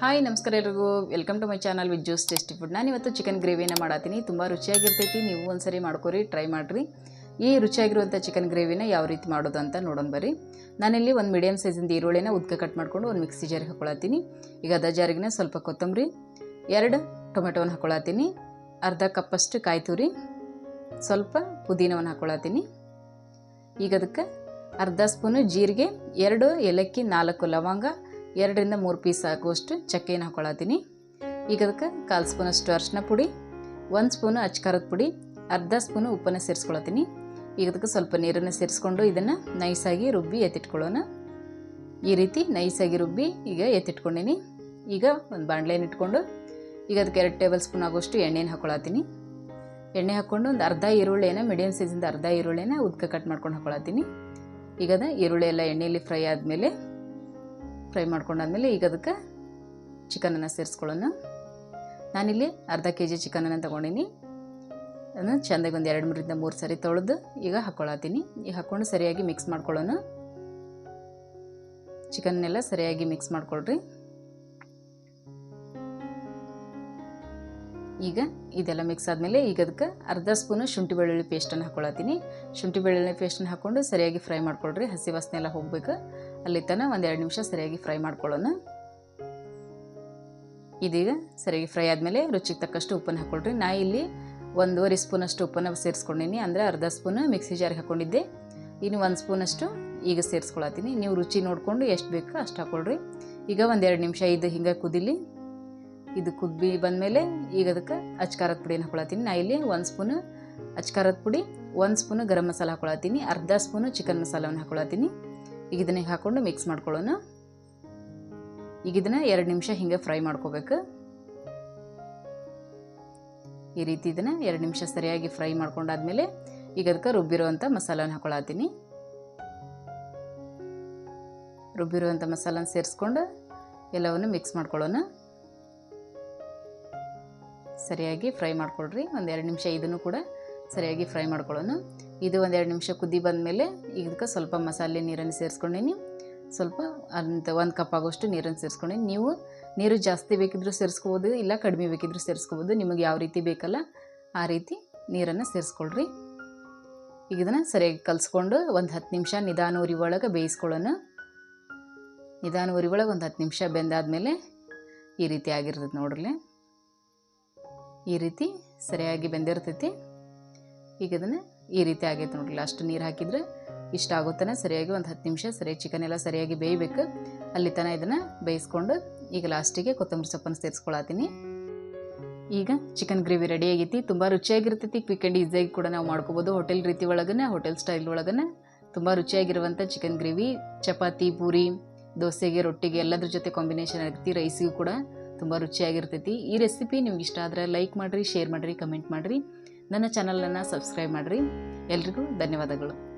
Hi, ನಮಸ್ಕಾರ ಎಲ್ರಿಗೂ. Welcome to my channel with juice tasty food ನಾನು ಇವತ್ತು ಚಿಕನ್ ಗ್ರೇವಿನ ಮಾಡತ್ತೀನಿ ತುಂಬ ರುಚಿಯಾಗಿರ್ತೈತಿ. ನೀವು ಒಂದ್ಸರಿ ಮಾಡ್ಕೊರಿ ಟ್ರೈ ಮಾಡಿರಿ. ಈ ರುಚಿಯಾಗಿರುವಂಥ ಚಿಕನ್ ಗ್ರೇವಿನ ಯಾವ ರೀತಿ ಮಾಡೋದು ಅಂತ ನೋಡೋಣ ಬರ್ರಿ. ನಾನಿಲ್ಲಿ ಒಂದು ಮೀಡಿಯಮ್ ಸೈಜಿಂದ ಈರುಳ್ಳಿನ ಉದ್ಕ ಕಟ್ ಮಾಡ್ಕೊಂಡು ಒಂದು ಮಿಕ್ಸಿ ಜಾರಿಗೆ ಹಾಕೊಳತ್ತೀನಿ. ಈಗ ಅದ ಜಾರಿಗೆ ಸ್ವಲ್ಪ ಕೊತ್ತಂಬರಿ, ಎರಡು ಟೊಮೆಟೊವನ್ನು ಹಾಕೊಳತ್ತೀನಿ. ಅರ್ಧ ಕಪ್ಪಷ್ಟು ಕಾಯಿ ತುರಿ, ಸ್ವಲ್ಪ ಪುದೀನವನ್ನು ಹಾಕೊಳತ್ತೀನಿ. ಈಗ ಅದಕ್ಕೆ ಅರ್ಧ ಸ್ಪೂನು ಜೀರಿಗೆ, ಎರಡು ಏಲಕ್ಕಿ, ನಾಲ್ಕು ಲವಂಗ ಎರಡರಿಂದ ಮೂರು ಪೀಸ್ ಆಗುವಷ್ಟು ಚಕ್ಕೆನ ಹಾಕೊಳತ್ತೀನಿ. ಈಗ ಅದಕ್ಕೆ ಕಾಲು ಸ್ಪೂನಷ್ಟು ಅರ್ಶಿನ ಪುಡಿ, ಒಂದು ಸ್ಪೂನು ಅಚ್ಕಾರದ ಪುಡಿ, ಅರ್ಧ ಸ್ಪೂನು ಉಪ್ಪನ್ನು ಸೇರಿಸ್ಕೊಳತ್ತೀನಿ. ಈಗ ಅದಕ್ಕೆ ಸ್ವಲ್ಪ ನೀರನ್ನು ಸೇರಿಸ್ಕೊಂಡು ಇದನ್ನು ನೈಸಾಗಿ ರುಬ್ಬಿ ಎತ್ತಿಟ್ಕೊಳ್ಳೋಣ. ಈ ರೀತಿ ನೈಸಾಗಿ ರುಬ್ಬಿ ಈಗ ಎತ್ತಿಟ್ಕೊಂಡೀನಿ. ಈಗ ಒಂದು ಬಾಣಲೆಯನ್ನು ಇಟ್ಕೊಂಡು ಈಗ ಅದಕ್ಕೆ ಎರಡು ಟೇಬಲ್ ಸ್ಪೂನ್ ಆಗೋಷ್ಟು ಎಣ್ಣೆನ ಹಾಕೊಳತ್ತೀನಿ. ಎಣ್ಣೆ ಹಾಕ್ಕೊಂಡು ಒಂದು ಅರ್ಧ ಈರುಳ್ಳಿನ ಮೀಡಿಯಮ್ ಸೈಜಿಂದ ಅರ್ಧ ಈರುಳ್ಳಿನ ಉದ್ಕ ಕಟ್ ಮಾಡ್ಕೊಂಡು ಹಾಕೊಳತ್ತೀನಿ. ಈಗ ಅದ ಈರುಳ್ಳಿ ಎಲ್ಲ ಎಣ್ಣೆಯಲ್ಲಿ ಫ್ರೈ ಆದಮೇಲೆ ಫ್ರೈ ಮಾಡ್ಕೊಂಡಾದ್ಮೇಲೆ ಈಗ ಅದಕ್ಕೆ ಚಿಕನನ್ನು ಸೇರಿಸ್ಕೊಳ್ಳೋಣ. ನಾನಿಲ್ಲಿ ಅರ್ಧ ಕೆ ಜಿ ಚಿಕನನ್ನು ತೊಗೊಂಡಿನಿ. ಅದನ್ನು ಚೆಂದಾಗಿ ಒಂದು ಎರಡು ಮೂರಿಂದ ಮೂರು ಸರಿ ತೊಳೆದು ಈಗ ಹಾಕ್ಕೊಳತ್ತೀನಿ. ಈಗ ಹಾಕ್ಕೊಂಡು ಸರಿಯಾಗಿ ಮಿಕ್ಸ್ ಮಾಡ್ಕೊಳ್ಳೋಣ. ಚಿಕನ್ನೆಲ್ಲ ಸರಿಯಾಗಿ ಮಿಕ್ಸ್ ಮಾಡ್ಕೊಳ್ರಿ. ಈಗ ಇದೆಲ್ಲ ಮಿಕ್ಸ್ ಆದಮೇಲೆ ಈಗ ಅದಕ್ಕೆ ಅರ್ಧ ಸ್ಪೂನು ಶುಂಠಿ ಬೆಳ್ಳುಳ್ಳಿ ಪೇಸ್ಟನ್ನು ಹಾಕ್ಕೊಳತ್ತೀನಿ. ಶುಂಠಿ ಬೆಳ್ಳುಳ್ಳಿ ಪೇಸ್ಟನ್ನು ಹಾಕ್ಕೊಂಡು ಸರಿಯಾಗಿ ಫ್ರೈ ಮಾಡ್ಕೊಳ್ರಿ. ಹಸಿ ವಾಸನೆ ಎಲ್ಲ ಹೋಗ್ಬೇಕು. ಅಲ್ಲಿ ತನಕ ಒಂದು ಎರಡು ನಿಮಿಷ ಸರಿಯಾಗಿ ಫ್ರೈ ಮಾಡ್ಕೊಳ್ಳೋಣ. ಇದೀಗ ಸರಿಯಾಗಿ ಫ್ರೈ ಆದಮೇಲೆ ರುಚಿಗೆ ತಕ್ಕಷ್ಟು ಉಪ್ಪನ್ನು ಹಾಕ್ಕೊಳ್ರಿ. ನಾ ಇಲ್ಲಿ ಒಂದೂವರೆ ಸ್ಪೂನಷ್ಟು ಉಪ್ಪನ್ನು ಸೇರಿಸ್ಕೊಂಡಿನಿ. ಅಂದರೆ ಅರ್ಧ ಸ್ಪೂನ್ ಮಿಕ್ಸಿ ಜಾರಿಗೆ ಹಾಕ್ಕೊಂಡಿದ್ದೆ ಇನ್ನು ಒಂದು ಸ್ಪೂನಷ್ಟು ಈಗ ಸೇರಿಸ್ಕೊಳತ್ತೀನಿ. ನೀವು ರುಚಿ ನೋಡಿಕೊಂಡು ಎಷ್ಟು ಬೇಕು ಅಷ್ಟು ಹಾಕ್ಕೊಳ್ರಿ. ಈಗ ಒಂದೆರಡು ನಿಮಿಷ ಇದು ಹಿಂಗೆ ಕುದಿಲಿ. ಇದು ಕುದ್ಬಿ ಬಂದಮೇಲೆ ಈಗ ಅದಕ್ಕೆ ಅಚ್ಕಾರದ ಪುಡಿನ ಹಾಕೊಳತ್ತೀನಿ. ನಾ ಇಲ್ಲಿ ಒಂದು ಸ್ಪೂನು ಅಚ್ಕಾರದ ಪುಡಿ, ಒಂದು ಸ್ಪೂನು ಗರಂ ಮಸಾಲ ಹಾಕೊಳತ್ತೀನಿ. ಅರ್ಧ ಸ್ಪೂನು ಚಿಕನ್ ಮಸಾಲವನ್ನು ಹಾಕೊಳತ್ತೀನಿ. ಈಗ ಇದನ್ನ ಹಾಕ್ಕೊಂಡು ಮಿಕ್ಸ್ ಮಾಡ್ಕೊಳ್ಳೋಣ. ಈಗ ಇದನ್ನ ಎರಡು ನಿಮಿಷ ಹಿಂಗೆ ಫ್ರೈ ಮಾಡ್ಕೋಬೇಕು. ಈ ರೀತಿ ಇದನ್ನ ಎರಡು ನಿಮಿಷ ಸರಿಯಾಗಿ ಫ್ರೈ ಮಾಡ್ಕೊಂಡಾದ್ಮೇಲೆ ಈಗ ಅದಕ್ಕೆ ರುಬ್ಬಿರುವಂಥ ಮಸಾಲನ ಹಾಕೊಳತ್ತೀನಿ. ರುಬ್ಬಿರುವಂಥ ಮಸಾಲನ ಸೇರಿಸ್ಕೊಂಡು ಎಲ್ಲವನ್ನು ಮಿಕ್ಸ್ ಮಾಡ್ಕೊಳ್ಳೋಣ. ಸರಿಯಾಗಿ ಫ್ರೈ ಮಾಡ್ಕೊಳ್ರಿ. ಒಂದು ಎರಡು ನಿಮಿಷ ಇದನ್ನು ಕೂಡ ಸರಿಯಾಗಿ ಫ್ರೈ ಮಾಡ್ಕೊಳ್ಳೋಣ. ಇದು ಒಂದು ಎರಡು ನಿಮಿಷ ಕುದಿ ಬಂದಮೇಲೆ ಇದಕ್ಕೆ ಸ್ವಲ್ಪ ಮಸಾಲೆ ನೀರನ್ನು ಸೇರಿಸ್ಕೊಂಡೀನಿ. ಸ್ವಲ್ಪ ಅಂತ ಒಂದು ಕಪ್ ಆಗೋಷ್ಟು ನೀರನ್ನು ಸೇರಿಸ್ಕೊಂಡೀನಿ. ನೀವು ನೀರು ಜಾಸ್ತಿ ಬೇಕಿದ್ದರೂ ಸೇರಿಸ್ಕೋಬೋದು, ಇಲ್ಲ ಕಡಿಮೆ ಬೇಕಿದ್ದರೂ ಸೇರಿಸ್ಕೋಬೋದು, ನಿಮಗೆ ಯಾವ ರೀತಿ ಬೇಕಲ್ಲ ಆ ರೀತಿ ನೀರನ್ನು ಸೇರಿಸ್ಕೊಳ್ರಿ. ಈಗ ಇದನ್ನು ಸರಿಯಾಗಿ ಕಲಿಸ್ಕೊಂಡು ಒಂದು ಹತ್ತು ನಿಮಿಷ ನಿಧಾನ ಉರಿ ಒಳಗೆ ಬೇಯಿಸ್ಕೊಳ್ಳೋಣ. ನಿಧಾನ ಉರಿ ಒಳಗೆ ಒಂದು ಹತ್ತು ನಿಮಿಷ ಬೆಂದಾದಮೇಲೆ ಈ ರೀತಿ ಆಗಿರ್ತದೆ ನೋಡ್ರಿ ಈ ರೀತಿ ಸರಿಯಾಗಿ ಬೆಂದಿರ್ತೈತಿ. ಈಗ ಅದನ್ನು ಈ ರೀತಿ ಆಗೈತೆ ನೋಡ್ರಿ ಅಷ್ಟು ನೀರು ಹಾಕಿದ್ರೆ ಇಷ್ಟ ಆಗುತ್ತಾನೆ. ಸರಿಯಾಗಿ ಒಂದು ಹತ್ತು ನಿಮಿಷ ಸರಿಯಾಗಿ ಚಿಕನ್ ಎಲ್ಲ ಸರಿಯಾಗಿ ಬೇಯಬೇಕು. ಅಲ್ಲಿ ತನಕ ಇದನ್ನು ಬೇಯಿಸ್ಕೊಂಡು ಈಗ ಲಾಸ್ಟಿಗೆ ಕೊತ್ತಂಬರಿ ಸೊಪ್ಪನ್ನು ಸೇರಿಸ್ಕೊಳತ್ತೀನಿ. ಈಗ ಚಿಕನ್ ಗ್ರೇವಿ ರೆಡಿ ಆಗೈತಿ. ತುಂಬ ರುಚಿಯಾಗಿರ್ತೈತಿ. ಕ್ವಿಕ್ ಆ್ಯಂಡ್ ಈಸಿಯಾಗಿ ಕೂಡ ನಾವು ಮಾಡ್ಕೋಬೋದು. ಹೋಟೆಲ್ ರೀತಿ ಒಳಗನೆ ಹೋಟೆಲ್ ಸ್ಟೈಲ್ ಒಳಗನೆ ತುಂಬ ರುಚಿಯಾಗಿರುವಂಥ ಚಿಕನ್ ಗ್ರೇವಿ ಚಪಾತಿ, ಪೂರಿ, ದೋಸೆಗೆ, ರೊಟ್ಟಿಗೆ ಎಲ್ಲದ್ರ ಜೊತೆ ಕಾಂಬಿನೇಷನ್ ಆಗಿರ್ತಿ ರೈಸಿಗೂ ಕೂಡ ತುಂಬ ರುಚಿಯಾಗಿರ್ತೈತಿ. ಈ ರೆಸಿಪಿ ನಿಮ್ಗೆ ಇಷ್ಟ ಆದರೆ ಲೈಕ್ ಮಾಡಿರಿ ಶೇರ್ ಮಾಡಿರಿ ಕಮೆಂಟ್ ಮಾಡಿರಿ. ನನ್ನ ಚಾನಲನ್ನು ಸಬ್ಸ್ಕ್ರೈಬ್ ಮಾಡಿರಿ. ಎಲ್ರಿಗೂ ಧನ್ಯವಾದಗಳು.